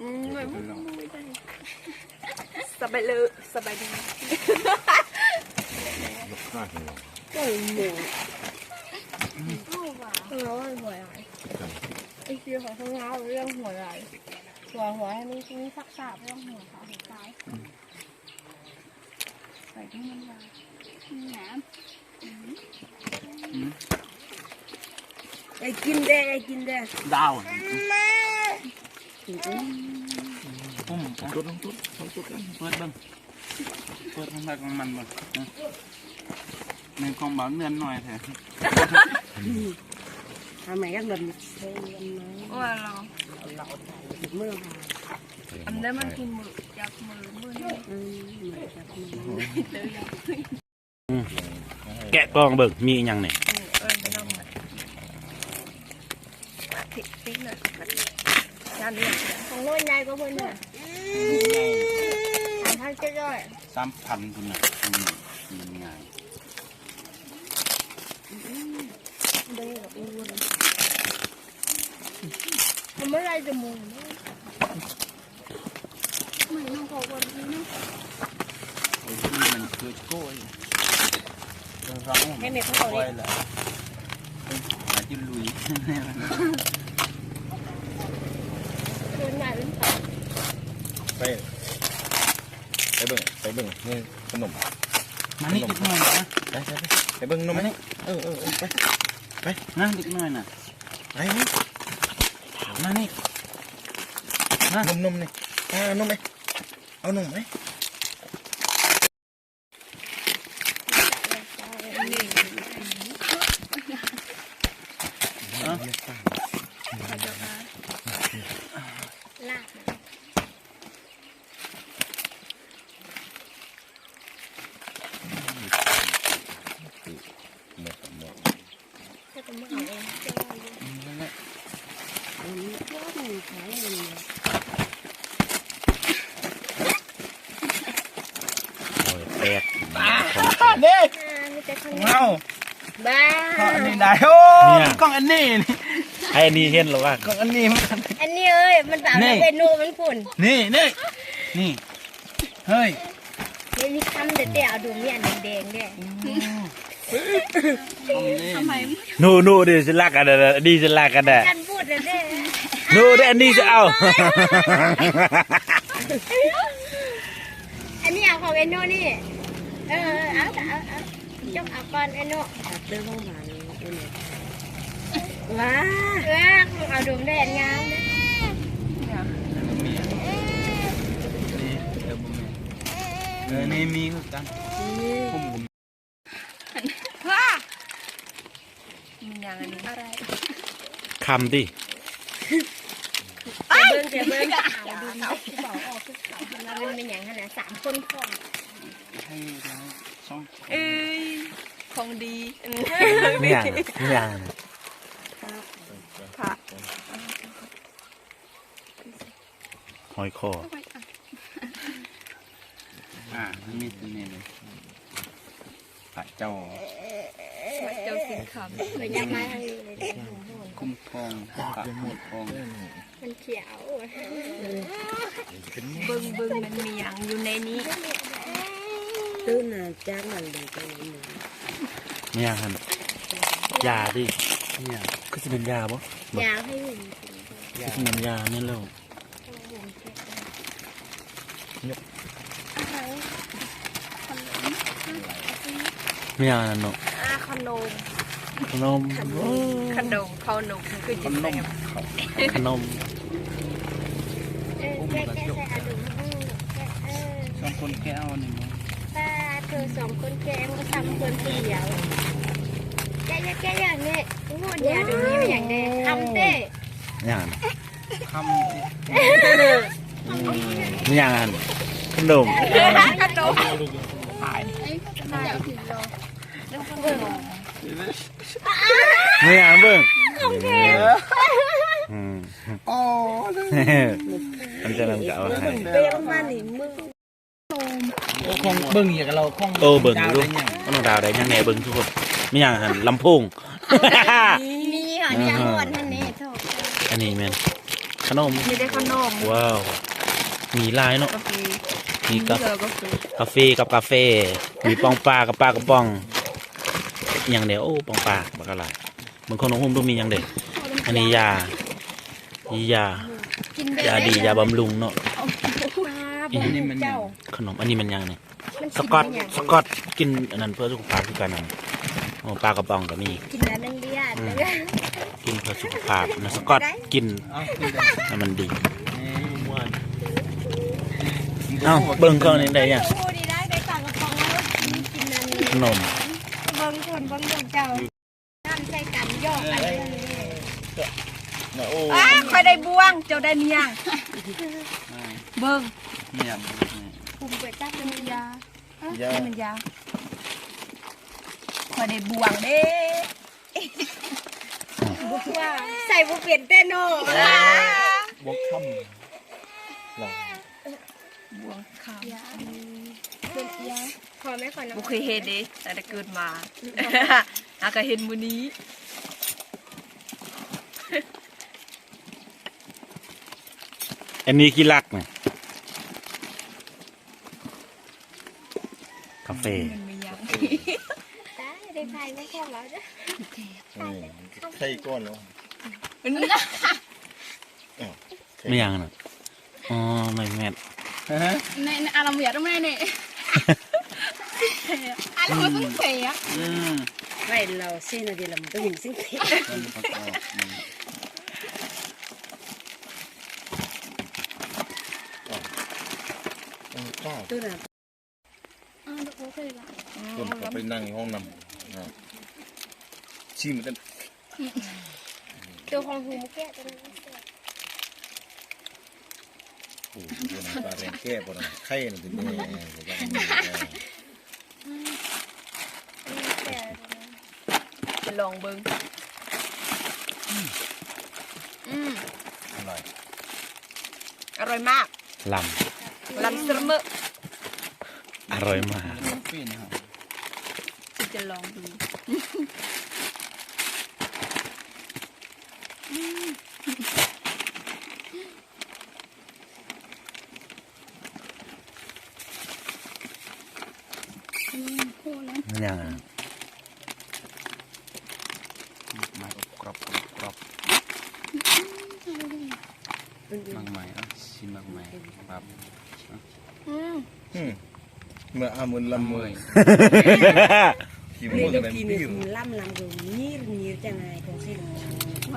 สบายเลยสบายดีข้าของเหมูเราหัวอะไรไอ้คือของข้างล่างเรื่องหัวอะไรหัวหัวให้มีมีสักสาบเรื่องหัวขาหัวซ้ายใส่ที่มันมาหนามไอ้กินได้ไอ้กินได้ดาวอืมปุ้มจุดลงจุดลงจุดกันเปิดเบิ้งเปิดของใครของมันบ่นะในของบ่าว เนือนหน่อยแท้ทำไมกันแบบนี้ว่าเราเราเมื่อมาอันนั้นมันกินมื ของน้อยใหญ่ก็เพื่อนเนี่ยทำให้เจ้าสามพันคุณน่ะอืมมันง่ายเด้ออ้วนมันไม่ไรจะมูไม่น้องขอวันนี้ไอ้ที่มันคือโก้ยเออร้องให้เม็ดเขาโก้เลยยแหละอาจจะลุย เดินใหญ่เป็นไป ไปไปเบิ่งไปเบิ่งนี่ขนมมานี่นิดหน่อยนะไปไปไปไปเบิ่งนมนี่เออเออเออไปนะนิดหน่อยน่ะไปนี่มานี่นมนมนี่เอานมไหมเอานมไหม ลาก หมดหมด ถ้าจะมาเอาเองจะว่าอยู่ นั่นแหละ อันนี้ก็มีขายเงิน โอ้ยแตก เด็ก อ่ามีแต่คน เงา บ้า ก็อันนี้ ได้โอ้กล้องอันนี้นี่ไอ้อันนี้เห็นหรือว่ากล้องอันนี้มัน อันนี้เอ้ย มันแบบมันเป็นนูมันฝุ่นนี่นี่นี่เฮ้ยนี่มีคำเด็ดๆเอาดูเนี่ยแดงๆเนี่ยทำไมหนูหนูดิสิลากกันเด้อดีสิลากกันเด้อกันพูดเลยเด้หนูเด้ออันนี้จะเอา อันนี้เอาของเอโน่นี่เออเอาเอาเอาจงเอาก่อนเอโน่ตัดเรื่องของมันเอง ว้าเออเอาดูแดงงามนะมีนี่เออบุ้มเออนี่มีคือกันผมผมว้ามีอย่างอันนี้อะไรคำดิเบิ้งเดี๋ยวเบิ้งเอาดูเขาบอกออกคือเขาแล้วมันเป็นอย่างขนาดสามคนพอให้เราสอเอ้ย ของดีไม่อย่างไม่อย่างค่ะหอยคออ่ามันมีตัวนี้เลยพระเจ้าเจ้าสินคำเป็นยังไงคุ้มครองพระคุ้มครองมันเขียวเบิ้งเบิ้งมันมีอย่างอยู่ในนี้ตื้นน่ะจ้างมันเลยตั วนี้ไม่อย่างหันยาดิเนี่ยก็จะเป็นยาปะอยากให้เห็นก็จะเป็นยาเนี่ยแล้วไม่อย่างนั้นเนาะอาขนมขนมโอ้ขนมขนมคือขจิตนแสมบเขาขนมเออแก้แก้ใส่อาดุมเออสองคนแก้วนี่มั้งป้า เธอสองคนแกมก็ทำคนเดียวแกแกอย่างนี้งวดเนี่ยดูนี้เป็นอย่างเด้ทำเต้ไม่อย่างนั้นคำที่ไม่อย่างนั้นขนมขนมหายไม่อย่างเบิ่งอืมอ๋อมันจะนำกะเอาให้เปรี้ยวมาหนิมึง คงเบิ่งอย่างเราคงโอ้เบิ่งดูดาวได้ยังก็น้องดาวได้ยังไงเบิ่งทุกคนไม่อย่างหันลำโพงมีหอนยางอ่อนท่านนี้โทษอันนี้แม่นขนมมีได้ขนมว้าวมีหลายเนาะกาแฟมีกาเจอก็คือกาแฟกับกาแฟมีปองปลากับปลากระป๋องอหย่างเดียวโอ้ปองปลาบักอะไรบางคนของผมต้องมีอย่างเดียวอันนี้ยานี่ยากินได้ยาดียาบำรุงเนาะ อันนี้มันยังขนมอันนี้มันยังเนี่ยมันสกอตสกอตกินอันนั้นเพื่อสุขภาพคือกันนั่นโอ้ปลากระป๋องก็มี กินแล้วนั่งเลียดอืม กินเพื่อสุขภาพนะสกอตกินเอาขึ้นเลยให้มันดีนี่เอ้าเบิ่งเครื่องนี้ได้ยังพูดดีได้ได้ปากกระป๋องแล้วกินนั่นขนมเบิ่งคนเบิ่งลูกเจ้าน้ำใส่กันยอกอัน นี้น่ะโอ้อ้าคอยได้บวง เจ้าได้เมียงเบิ่งเนี่ยคุมเปิดจับเป็นยายาให้มันยาวคอยได้บวงเด้ว่าใส่บุเปลี่ยนเต้นโน่บกค่ำหรอบวงข้าวเป็นยาขอไม่ขอบ่น้ำเคยเห็นเด้แต่ได้เกิดมาอาก็เห็นมื้อนี้ อันนี้กี่ลักเนี่ยกาแฟมันไม่ยังได้ได้ไฟไม่แค่แล้วจ้ะนี่ไข่ก้อนเนาะมันนี่ไม่ยังน่ะอ๋อไม่แม่นในในอารมณ์อยากต้องไม่เนี่ยอารมณ์มันต้องเสียอืมไม่เราเส้นอะไรเราต้องเห็นสิ่งที่มันประกอบอืมอะเออก้าว ตัวน่ะอ่าโอเคละคนก็ไปนั่งในห้องนำอะชิมกันตัวของหูมุกแก้ตัวนี้โอ้โหตัวน้ำตาแรงแก้ปวดไข้น่ะถึงนี่เออผมว่าอันนี้เออลองเบิ่งอืมอร่อย อร่อยมากลลำเสมอำ อร่อยมากฟินครับที่จะลองดูมันยังอะมากรอบกรอบกรอบมากใหม่อะชิมมากใหม่ครับอืมอืม เมื่ออามุนลำเมมือยยขี้มือกันเป็นปิ้วล่ำลำดูนี่นี่จังไงของสิ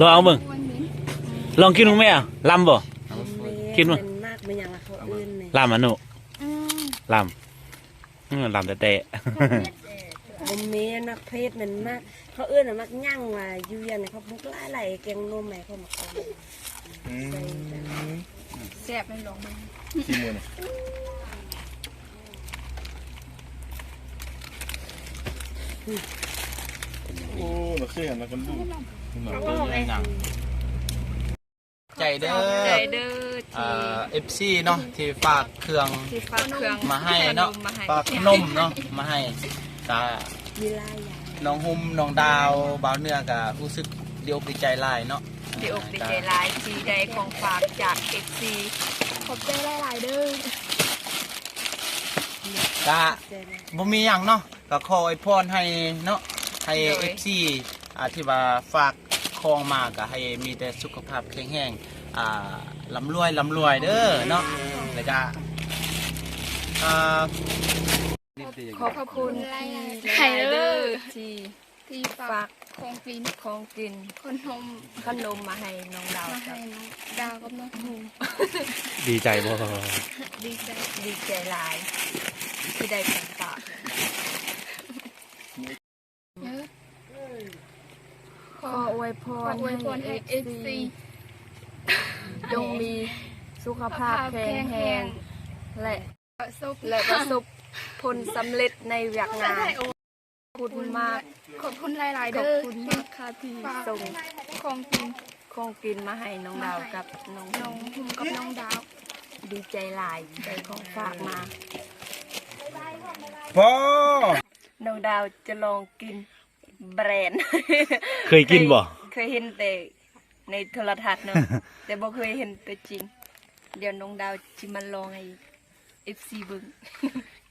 ลองเอามึงลองกินมึงไหมอะลำบ่เอามาเปิดกินมั้ยเป็นมากเป็นอย่างละเขาอื่นเนี่ยลำอะหนูอืมลำอืมลำแต่แต่ผมเมนมักเพศมันมากเขาเอื้อนอะมักย่างว่าอยู่ยันเนี่ยเขาบุกไล่ไหลแกงนมแม่เขามาเอาอืมแซ่บไม่ลองมันขี้มือน่ะ โอ้เราเคยเห็นแล้วกันดูใจเด้อใจเด้อเอ่ที่อฟซีเนาะที่ฝากเครื่องที่ฝากเครื่องมาให้เนาะมาให้ฝากขนมเนาะมาให้กะมีลายอย่างน้องหุ้มน้องดาวบ่าวเนื้อกะรู้สึกเดียวดีใจหลายเนาะดีอกดีใจหลายที่ได้ของฝากจากเอฟซีขอบใจหลายๆเด้อ กะบ่มีหยังเนาะก็ขออวยพรให้เนาะให้เอฟซีอ่าที่ว่าฝากคองมาก็ให้มีแต่สุขภาพแข็งแรงอ่าลำรวยลำรวยเด้อเนาะแล้วก็อ่า ขอบคุณหลายที่ๆไข่เด้อที่ที่ฝาฝากกของกินของกินคนนมขนมมาให้น้องดาวมาครัให้บน้องดาวกับน้องหูดีใจบ่ดีใจดีใจหลาย ที่ได้ของฝากเยอะขออวยพขอรอวยพรให้เอฟซีจงมีสุขภาพแข็งแรงและซุปและประสบผลสำเร็จในเวียกงานโอ้ขอบคุณมาก ขอบคุณหลายๆขอบเด้อคุณมากค่ะที่ฝากส่งของกินของกินมาให้น้องดาวกับน้องน้องหุมกับน้องดาว ดีใจหลายได้ของฝากมา พ่อน้องดาวจะลองกินแบรนด์ เคยกินบ่ เคยเห็นแต่ในโทรทัศน์เนาะ แต่บ่เคยเห็นตัวจริง เดี๋ยวน้องดาวจิมันลองให้ FC เบิ่ง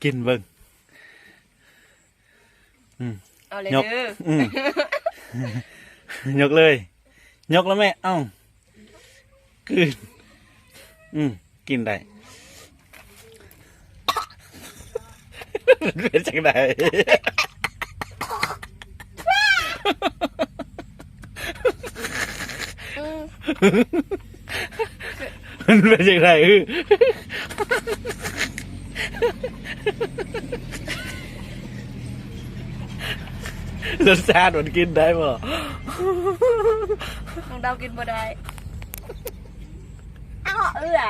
กินเบิ่งเอาเลยยกเด้ออืมยกเลย ยกแล้วแม่ เอ้าคืนอืมกินได้ เป็นจังไดอืมมันเป็นจังไดอื้อรสชาติมันกินได้บ่น้องดาวกินบ่ได้อ้าวเอื้อ